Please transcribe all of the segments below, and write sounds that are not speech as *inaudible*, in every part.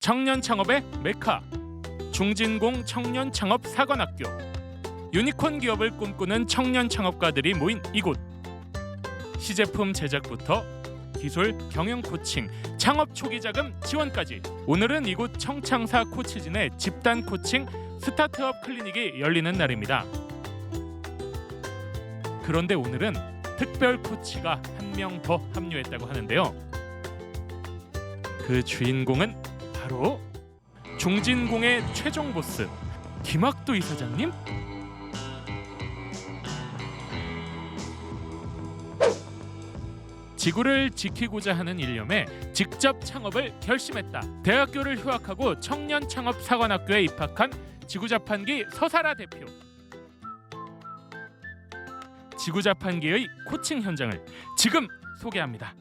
청년 창업의 메카 중진공 청년 창업 사관학교 유니콘 기업을 꿈꾸는 청년 창업가들이 모인 이곳 시제품 제작부터 기술 경영 코칭 창업 초기 자금 지원까지 오늘은 이곳 청창사 코치진의 집단 코칭 스타트업 클리닉이 열리는 날입니다. 그런데 오늘은 특별 코치가 한 명 더 합류했다고 하는데요. 그 주인공은 바로 중진공의 최종 보스 김학도 이사장님? 지구를 지키고자 하는 일념에 직접 창업을 결심했다. 대학교를 휴학하고 청년 창업 사관학교에 입학한 지구자판기 서사라 대표. 지구자판기의 코칭 현장을 지금 소개합니다.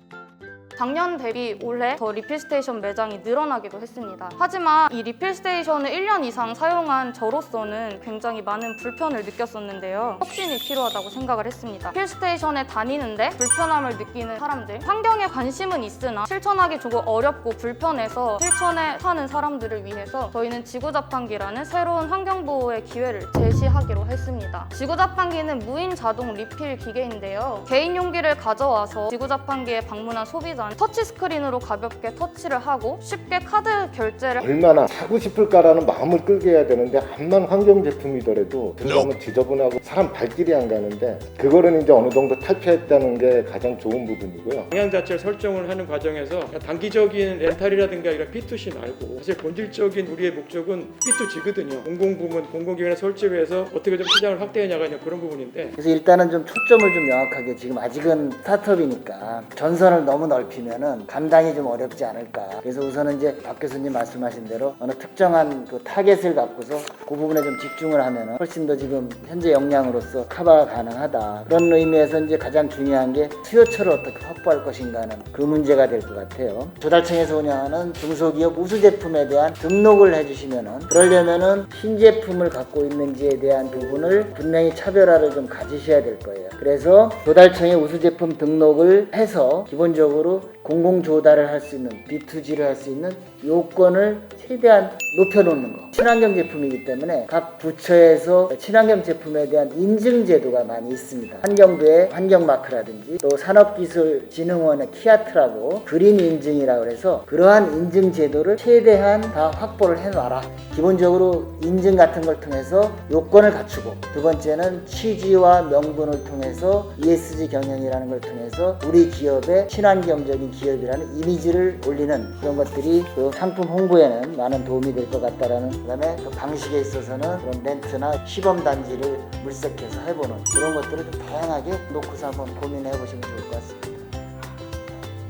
작년 대비 올해 더 리필 스테이션 매장이 늘어나기도 했습니다. 하지만 이 리필 스테이션을 1년 이상 사용한 저로서는 굉장히 많은 불편을 느꼈었는데요. 혁신이 필요하다고 생각을 했습니다. 리필 스테이션에 다니는데 불편함을 느끼는 사람들, 환경에 관심은 있으나 실천하기 조금 어렵고 불편해서 실천에 하는 사람들을 위해서 저희는 지구자판기라는 새로운 환경보호의 기회를 제시하기로 했습니다. 지구자판기는 무인 자동 리필 기계인데요. 개인 용기를 가져와서 지구자판기에 방문한 소비자 는 터치 스크린으로 가볍게 터치를 하고 쉽게 카드 결제를 얼마나 사고 싶을까라는 마음을 끌게 해야 되는데 암만 환경 제품이더라도 들어가면 지저분하고 사람 발길이 안 가는데 그거는 이제 어느 정도 탈피했다는 게 가장 좋은 부분이고요. 방향 자체를 설정을 하는 과정에서 단기적인 렌탈이라든가 이런 P2C 말고 사실 본질적인 우리의 목적은 P2G거든요. 공공부문, 공공기관에 설치해서 어떻게 좀 시장을 확대해 나가냐 그런 부분인데 그래서 일단은 좀 초점을 좀 명확하게 지금 아직은 스타트업이니까 전선을 너무 넓히 면은 감당이 좀 어렵지 않을까. 그래서 우선은 이제 박 교수님 말씀하신 대로 어느 특정한 그 타겟을 갖고서 그 부분에 좀 집중을 하면은 훨씬 더 지금 현재 역량으로서 커버가 가능하다. 그런 의미에서 이제 가장 중요한 게 수요처를 어떻게 확보할 것인가는 그 문제가 될 것 같아요. 조달청에서 운영하는 중소기업 우수 제품에 대한 등록을 해주시면은 그러려면은 신제품을 갖고 있는지에 대한 부분을 분명히 차별화를 좀 가지셔야 될 거예요. 그래서 조달청에 우수 제품 등록을 해서 기본적으로 공공 조달을 할 수 있는 B2G를 할 수 있는 요건을 최대한 높여놓는 거. 친환경 제품이기 때문에 각 부처에서 친환경 제품에 대한 인증 제도가 많이 있습니다. 환경부의 환경 마크라든지 또 산업기술진흥원의 키아트라고 그린 인증이라고 해서 그러한 인증 제도를 최대한 다 확보를 해놔라. 기본적으로 인증 같은 걸 통해서 요건을 갖추고 두 번째는 취지와 명분을 통해서 ESG 경영이라는 걸 통해서 우리 기업의 친환경적 인 기업이라는 이미지를 올리는 그런 것들이 그 상품 홍보에는 많은 도움이 될 것 같다라는 그다음에 그 방식에 있어서는 그런 렌트나 시범 단지를 물색해서 해보는 이런 것들을 좀 다양하게 놓고서 한번 고민해 보시면 좋을 것 같습니다.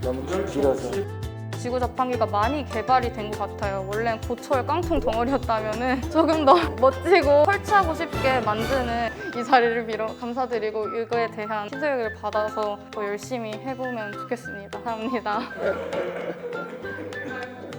너무 길어서. 지구 자판기가 많이 개발이 된 것 같아요. 원래는 고철 깡통 덩어리였다면 은 조금 더 *laughs* 멋지고 설치하고 쉽게 만드는 이 자리를 빌어 감사드리고 이거에 대한 피드백을 받아서 더 열심히 해보면 좋겠습니다. 감사합니다. *laughs*